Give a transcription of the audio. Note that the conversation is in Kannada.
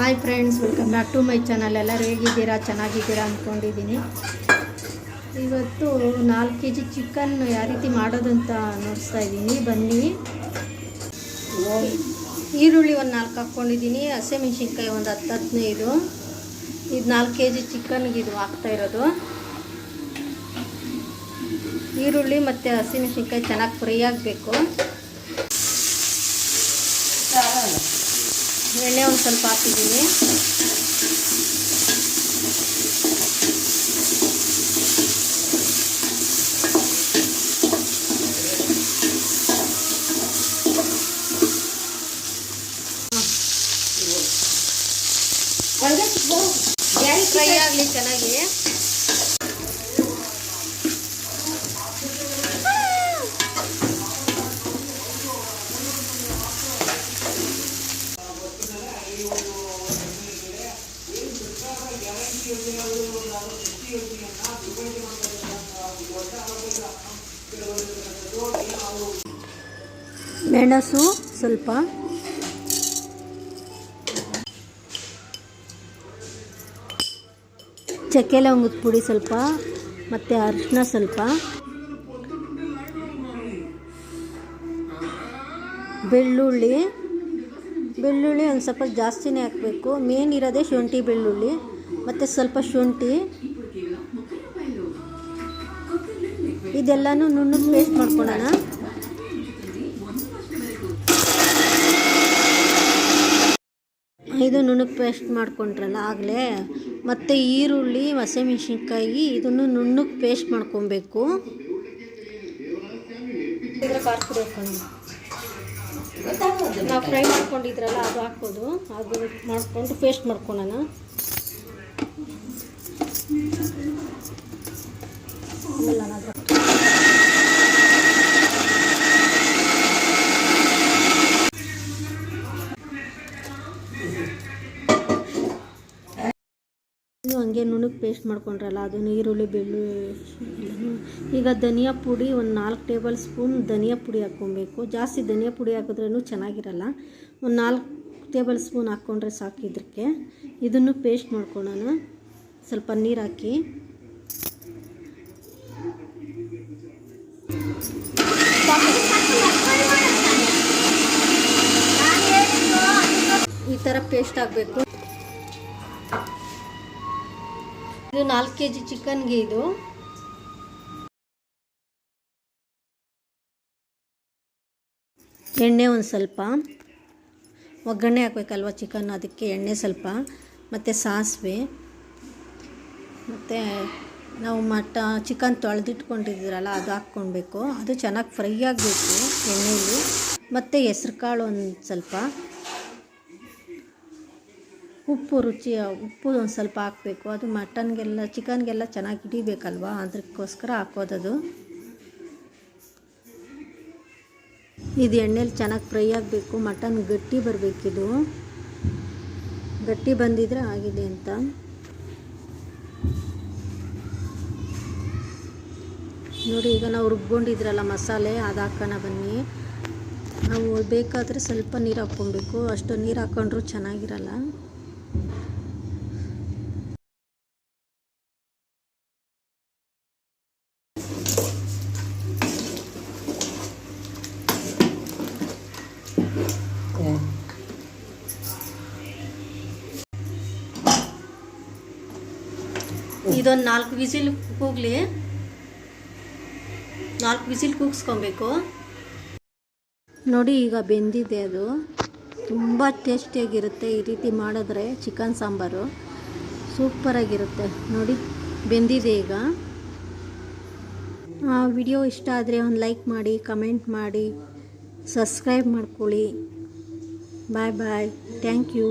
Hi friends welcome back to my channel ಎಲ್ಲರೂ ಹೇಗಿದ್ದೀರಾ? ಚೆನ್ನಾಗಿದ್ದೀರಾ ಅಂದ್ಕೊಂಡಿದ್ದೀನಿ. ಇವತ್ತು ನಾಲ್ಕು ಕೆ ಜಿ ಚಿಕನ್ ಯಾವ ರೀತಿ ಮಾಡೋದಂತ ನೋಡಿಸ್ತಾ ಇದ್ದೀನಿ. ಬನ್ನಿ. ಈರುಳ್ಳಿ ಒಂದು ನಾಲ್ಕು ಹಾಕ್ಕೊಂಡಿದ್ದೀನಿ. ಹಸಿಮೆಣ್ಸಿನ್ಕಾಯಿ ಒಂದು ಹತ್ತು, ಹದಿನೈದು. ಇದು ನಾಲ್ಕು ಕೆ ಜಿ ಚಿಕನ್ಗೆ ಇದು ಹಾಕ್ತಾ ಇರೋದು. ಈರುಳ್ಳಿ ಮತ್ತು ಹಸಿಮೆಣ್ಸಿನ್ಕಾಯಿ ಚೆನ್ನಾಗಿ ಫ್ರೈ ಆಗಬೇಕು. ಎಣ್ಣೆ ಒಂದು ಸ್ವಲ್ಪ ಹಾಕಿದ್ದೀನಿ ಫ್ರೈ ಆಗಲಿ ಚೆನ್ನಾಗಿ ಮೆಣಸು ಸ್ವಲ್ಪ. ಚಕ್ಕೆ ಲವಂಗದ ಪುಡಿ ಸ್ವಲ್ಪ, ಮತ್ತು ಅರಿಶಿನ ಸ್ವಲ್ಪ. ಬೆಳ್ಳುಳ್ಳಿ. ಬೆಳ್ಳುಳ್ಳಿ ಒಂದು ಸ್ವಲ್ಪ ಜಾಸ್ತಿನೇ ಹಾಕಬೇಕು. ಮೇನ್ ಇರೋದೇ ಶುಂಠಿ ಬೆಳ್ಳುಳ್ಳಿ. ಮತ್ತು ಸ್ವಲ್ಪ ಶುಂಠಿ. ಇದೆಲ್ಲನೂ ನುಣ್ಣು ಪೇಸ್ಟ್ ಮಾಡ್ಕೊಳ್ಳೋಣ ಇದು ನುಣ್ಣಗೆ ಪೇಸ್ಟ್ ಮಾಡ್ಕೊಂಡ್ರಲ್ಲ ಆಗಲೇ? ಮತ್ತು ಈರುಳ್ಳಿ, ಹಸಿಮೆಣ್ಸಿನ್ಕಾಯಿ, ಇದನ್ನು ನುಣ್ಣಗೆ ಪೇಸ್ಟ್ ಮಾಡ್ಕೊಬೇಕು. ನಾವು ಫ್ರೈ ಮಾಡ್ಕೊಂಡಿದ್ರಲ್ಲ, ಅದು ಹಾಕ್ಬೋದು. ಅದು ಮಾಡಿಕೊಂಡು ಪೇಸ್ಟ್ ಮಾಡ್ಕೊಳ್ಳೋಣ ಹಂಗೆ ನುಣುಗ್ ಪೇಸ್ಟ್ ಮಾಡ್ಕೊಂಡ್ರಲ್ಲ ಅದನ್ನು ಈರುಳ್ಳಿ ಬೆಳ್ಳುಳ್ಳಿ ಈಗ ಧನಿಯಾ ಪುಡಿ ಒಂದು ನಾಲ್ಕು ಟೇಬಲ್ ಸ್ಪೂನ್ ಧನಿಯಾ ಪುಡಿ ಹಾಕ್ಕೊಬೇಕು. ಜಾಸ್ತಿ ಧನಿಯಾ ಪುಡಿ ಹಾಕಿದ್ರೂ ಚೆನ್ನಾಗಿರಲ್ಲ. ಒಂದು ನಾಲ್ಕು ಟೇಬಲ್ ಸ್ಪೂನ್ ಹಾಕ್ಕೊಂಡ್ರೆ ಸಾಕು ಇದಕ್ಕೆ ಇದನ್ನು ಪೇಸ್ಟ್ ಮಾಡ್ಕೊಳ್ಳೋಣ. ಸ್ವಲ್ಪ ನೀರು ಹಾಕಿ. ಈ ಥರ ಪೇಸ್ಟ್ ಆಗಬೇಕು ಇದು ನಾಲ್ಕು ಕೆ ಜಿ ಚಿಕನ್ಗೆ ಇದು. ಎಣ್ಣೆ ಒಂದು ಸ್ವಲ್ಪ. ಒಗ್ಗರಣೆ ಹಾಕ್ಬೇಕಲ್ವ ಚಿಕನ್? ಅದಕ್ಕೆ ಎಣ್ಣೆ ಸ್ವಲ್ಪ, ಮತ್ತು ಸಾಸಿವೆ, ಮತ್ತು ನಾವು ಮಟ ಚಿಕನ್ ತೊಳೆದಿಟ್ಕೊಂಡಿದ್ದೀರಲ್ಲ, ಅದು ಹಾಕ್ಕೊಳ್ಬೇಕು. ಅದು ಚೆನ್ನಾಗಿ ಫ್ರೈ ಆಗಬೇಕು ಎಣ್ಣೆಯಲ್ಲಿ ಮತ್ತು ಹೆಸ್ರು ಕಾಳು ಒಂದು ಸ್ವಲ್ಪ. ಉಪ್ಪು ರುಚಿ, ಉಪ್ಪು ಒಂದು ಸ್ವಲ್ಪ ಹಾಕಬೇಕು. ಅದು ಮಟನ್ಗೆಲ್ಲ, ಚಿಕನ್ಗೆಲ್ಲ ಚೆನ್ನಾಗಿ ಹಿಡಿಬೇಕಲ್ವ? ಅದಕ್ಕೋಸ್ಕರ ಹಾಕೋದದು. ಇದು ಎಣ್ಣೆಲಿ ಚೆನ್ನಾಗಿ ಫ್ರೈ ಆಗಬೇಕು, ಮಟನ್ ಗಟ್ಟಿ ಬರಬೇಕಿದು ಗಟ್ಟಿ ಬಂದಿದ್ರೆ ಆಗಿದೆ ಅಂತ. ನೋಡಿ, ಈಗ ನಾವು ರುಬ್ಕೊಂಡಿದ್ರಲ್ಲ ಮಸಾಲೆ, ಅದು ಹಾಕೋಣ ಬನ್ನಿ. ನಾವು ಬೇಕಾದರೆ ಸ್ವಲ್ಪ ನೀರು ಹಾಕ್ಕೊಬೇಕು. ಅಷ್ಟು ನೀರು ಹಾಕ್ಕೊಂಡ್ರೂ ಚೆನ್ನಾಗಿರಲ್ಲ. ಇದೊಂದು ನಾಲ್ಕು ವಿಸಿಲ್ ಕೂಗಲಿ. ನಾಲ್ಕು ವಿಸಿಲ್ ಕೂಗಿಸ್ಕೊಬೇಕು. ನೋಡಿ ಈಗ ಬೆಂದಿದೆ ಅದು. ತುಂಬ ಟೇಸ್ಟಿಯಾಗಿರುತ್ತೆ ಈ ರೀತಿ ಮಾಡಿದ್ರೆ ಚಿಕನ್ ಸಾಂಬಾರು. ಸೂಪರಾಗಿರುತ್ತೆ. ನೋಡಿ, ಬೆಂದಿದೆ ಈಗ. ವಿಡಿಯೋ ಇಷ್ಟ ಆದರೆ ಒಂದು ಲೈಕ್ ಮಾಡಿ, ಕಮೆಂಟ್ ಮಾಡಿ, ಸಬ್ಸ್ಕ್ರೈಬ್ ಮಾಡ್ಕೊಳ್ಳಿ. Bye bye. Thank you.